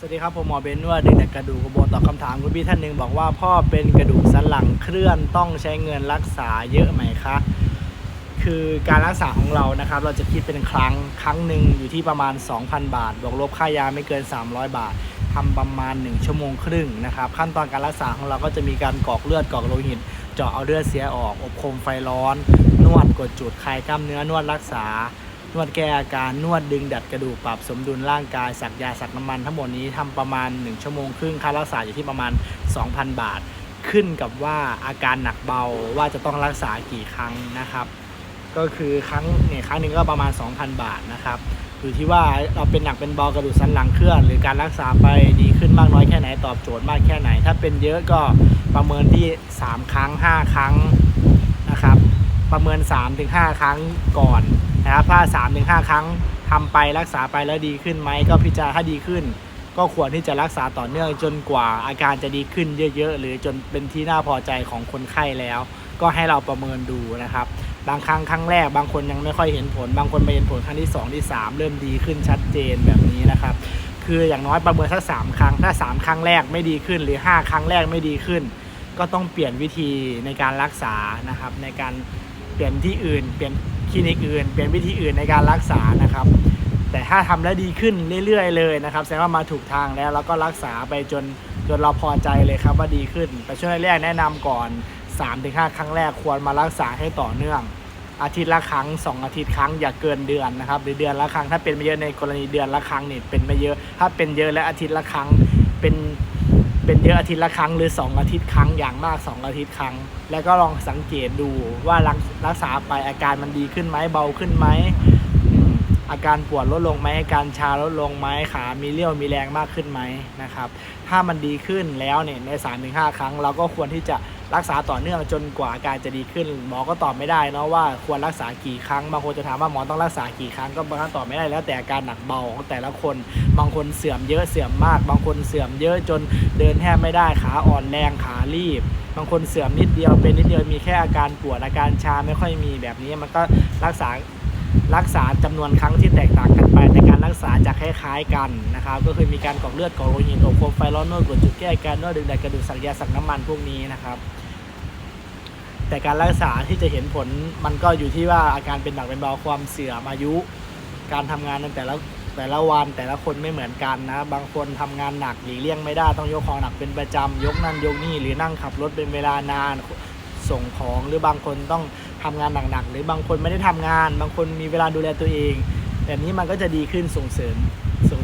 สวัสดีครับผมหมอเบนนวดดึงแต่กระดูกกระโบนตอบคำถามคุณพี่ท่านหนึ่งบอกว่าพ่อเป็นกระดูกสันหลังเคลื่อนต้องใช้เงินรักษาเยอะไหมคะคือการรักษาของเรานะครับ เราจะคิดเป็นครั้งครั้งหนึ่งอยู่ที่ประมาณ 2,000 บาทบวกลบค่ายาไม่เกิน 300 บาททำประมาณ 1 ชั่วโมงครึ่งนะครับขั้นตอนการรักษาของเราก็จะมีการกรอกเลือดกรอกโลหิตเจาะเอาเลือดเสียออก อบคมไฟร้อน นวดกดจุดคลายกล้ามเนื้อนวดรักษา วดแก้อาการนวดดึงดัดกระดูกปรับสมดุลร่างกายสักยาสักน้ำมันทั้งหมดนี้ทำประมาณ 1 ชั่วโมงครึ่งค่ารักษาอยู่ที่ประมาณ 2,000 บาท ขึ้นกับว่าอาการหนักเบาว่าจะต้องรักษากี่ครั้งนะครับ ก็คือครั้งเนี่ยครั้งหนึ่งก็ประมาณ 2,000 บาทนะครับอยู่ที่ว่าเราเป็นหนักเป็นเบากระดูกสันหลังเคลื่อน หรือการรักษาไปดีขึ้นมากน้อยแค่ไหนตอบโจทย์มากแค่ไหน ถ้าเป็นเยอะก็ประเมินที่ 3 ครั้ง 5 ครั้งนะครับ ประเมิน 3-5 ครั้งก่อน นะครับถ้า3-5ครั้งทำไปรักษาไปแล้วดีขึ้นไหมก็พิจารณาถ้าดีขึ้น ก็ควรที่จะรักษาต่อเนื่องจนกว่าอาการจะดีขึ้นเยอะๆ หรือจนเป็นที่น่าพอใจของคนไข้แล้ว ก็ให้เราประเมินดูนะครับ บางครั้งครั้งแรกบางคนยังไม่ค่อยเห็นผล บางคนไปเห็นผลครั้งที่ 2 ที่ 3 เริ่มดีขึ้นชัดเจนแบบนี้นะครับ คืออย่างน้อยประเมินสักสามครั้ง ถ้า 3 ครั้งแรกไม่ดีขึ้น หรือ 5 ครั้งแรกไม่ดีขึ้น ก็ต้องเปลี่ยนวิธีในการรักษานะครับในการเปลี่ยนที่อื่นเปลี่ยน คลินิกอื่น เปลี่ยนวิธีอื่นในการรักษานะครับ แต่ถ้าทำแล้วดีขึ้นเรื่อย ๆ เลยนะครับแสดงว่ามาถูกทางแล้วแล้วก็รักษาไปจนจนเราพอใจเลยครับว่าดีขึ้น แต่ช่วงแรกแนะนำก่อน 3-5 ครั้งแรกควรมารักษาให้ต่อเนื่อง อาทิตย์ละครั้ง 2 อาทิตย์ครั้งอย่าเกินเดือนนะครับหรือเดือนละครั้งถ้าเป็นไม่เยอะในกรณีเดือนละครั้งนี่เป็นไม่เยอะถ้าเป็นเยอะและอาทิตย์ละครั้งเป็น เป็นเยอะอาทิตย์ละครั้งหรือ 2 อาทิตย์ครั้งอย่างมาก 2 อาทิตย์ครั้ง แล้วก็ลองสังเกตดูว่ารักรักษาไปอาการมันดีขึ้นไหมเบาขึ้นไหมอาการปวดลดลงไหมอาการชาลดลงไหมขา มีเรี่ยวมีแรงมากขึ้นไหมนะครับ ถ้ามันดีขึ้นแล้วเนี่ยใน3าถึงหครั้งเราก็ควรที่จะ รักษาต่อเนื่องจนกว่าอาการจะดีขึ้น หมอก็ตอบไม่ได้เนาะว่าควรรักษากี่ครั้งบางคนจะถามว่าหมอต้องรักษากี่ครั้งก็บางครั้งตอบไม่ได้แล้วแต่อาการหนักเบาของแต่ละคน บางคนเสื่อมเยอะเสื่อมมาก บางคนเสื่อมเยอะจนเดินแทบไม่ได้ขาอ่อนแรงขารีบบางคนเสื่อมนิดเดียวเป็นนิดเดียวมีแค่อาการปวดอาการชาไม่ค่อยมีแบบนี้มันก็รักษารักษาจำนวนครั้งที่แตกต่างกันไปแต่การรักษาจะคล้ายๆกันนะครับก็คือมีการกรอกเลือดกรอกโลหิตอบโคมไฟร้อนนวดกดจุดแก้อาการนวดดึงดันกระดูกสักยาสักน้ำมันพวกนี้นะครับ แต่การรักษาที่จะเห็นผลมันก็อยู่ที่ว่าอาการเป็นหนักเป็นเบาความเสื่อมอายุ การทำงานในแต่ละแต่ละวันแต่ละคนไม่เหมือนกันนะ บางคนทำงานหนักหลีกเลี่ยงไม่ได้ต้องยกของหนักเป็นประจำยกนั่นยกนี่หรือนั่งขับรถเป็นเวลานานส่งของหรือบางคนต้องทำงานหนักๆหรือบางคนไม่ได้ทำงาน บางคนมีเวลาดูแลตัวเอง แบบนี้มันก็จะดีขึ้นส่งเสริม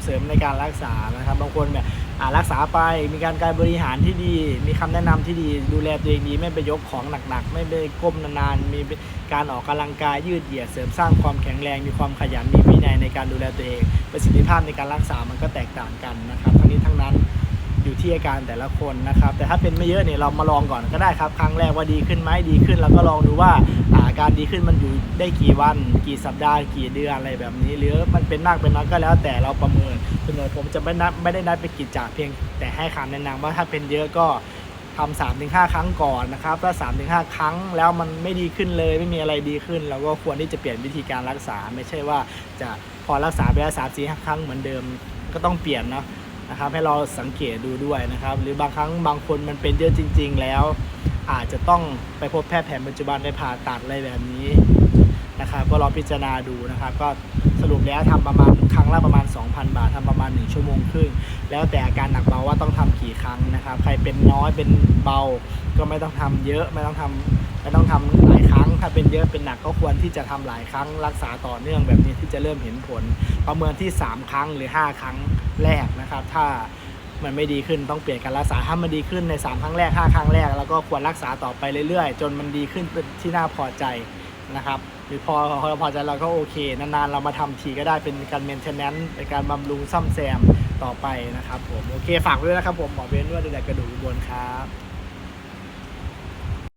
เสริมในการรักษานะครับบางคนแบบรักษาไปมีการการบริหารที่ดี มีคำแนะนำที่ดี ดูแลตัวเองดีไม่ไปยกของหนักๆ ไม่ไปก้มนานๆ มีการออกกำลังกายยืดเหยียดเสริมสร้างความแข็งแรง มีความขยันมีวินัยในการดูแลตัวเอง ประสิทธิภาพในการรักษามันก็แตกต่างกันนะครับทั้งนี้ทั้งนั้น อยู่ที่อาการแต่ละคนนะครับ แต่ถ้าเป็นไม่เยอะเนี่ยเรามาลองก่อนก็ได้ครับ ครั้งแรกว่าดีขึ้นไหมดีขึ้น แล้วก็ลองดูว่าอาการดีขึ้นมันอยู่ได้กี่วัน กี่สัปดาห์กี่เดือนอะไรแบบนี้ หรือมันเป็นมากเป็นน้อยก็แล้ว แต่เราประเมินส่วนใหญ่ผมจะไม่นัดไม่ได้นัดไปกิจจาเพียง แต่ให้คำแนะนำว่าถ้าเป็นเยอะก็ทำสามถึงห้าครั้งก่อนนะครับถ้าสามถึงห้าครั้งแล้วมันไม่ดีขึ้นเลย ไม่มีอะไรดีขึ้น เราก็ควรที่จะเปลี่ยนวิธีการรักษา ไม่ใช่ว่าจะพอรักษาไปแล้วสามสี่ห้าครั้งเหมือนเดิมก็ต้องเปลี่ยนเนาะ นะครับให้เราสังเกตดูด้วยนะครับ หรือบางครั้งบางคนมันเป็นเยอะจริง ๆ แล้ว อาจจะต้องไปพบแพทย์แผนปัจจุบันไปผ่าตัดอะไรแบบนี้นะครับก็ลองพิจารณาดูนะครับ ก็ รุปแล้วทำประมาณครั้งละประมาณ 2,000 บาททำประมาณ 1 ชั่วโมงครึ่งแล้วแต่อาการหนักเบาว่าต้องทำกี่ครั้งนะครับใครเป็นน้อยเป็นเบาก็ไม่ต้องทำเยอะไม่ต้องทำไม่ต้องทำหลายครั้ง ถ้าเป็นเยอะเป็นหนักก็ควรที่จะทำหลายครั้ง รักษาต่อเนื่องแบบนี้ที่จะเริ่มเห็นผล ประเมินที่ 3 ครั้งหรือ 5 ครั้งแรกนะครับ ถ้ามันไม่ดีขึ้นต้องเปลี่ยนการรักษาถ้ามันดีขึ้นใน 3 ครั้งแรก 5 ครั้งแรก แล้วก็ควรรักษาต่อไปเรื่อยๆ จนมันดีขึ้นเป็นที่น่าพอใจ นะครับ หรือพอพอเราพอใจเราก็โอเค นานๆ เรามาทำทีก็ได้เป็นการเมนเทนแนนซ์เป็นการบำรุงซ่อมแซมต่อไปนะครับผม โอเค ฝากไว้ด้วยนะครับผมหมอเบนซ์ด้วยดูแลกระดูกบนครับ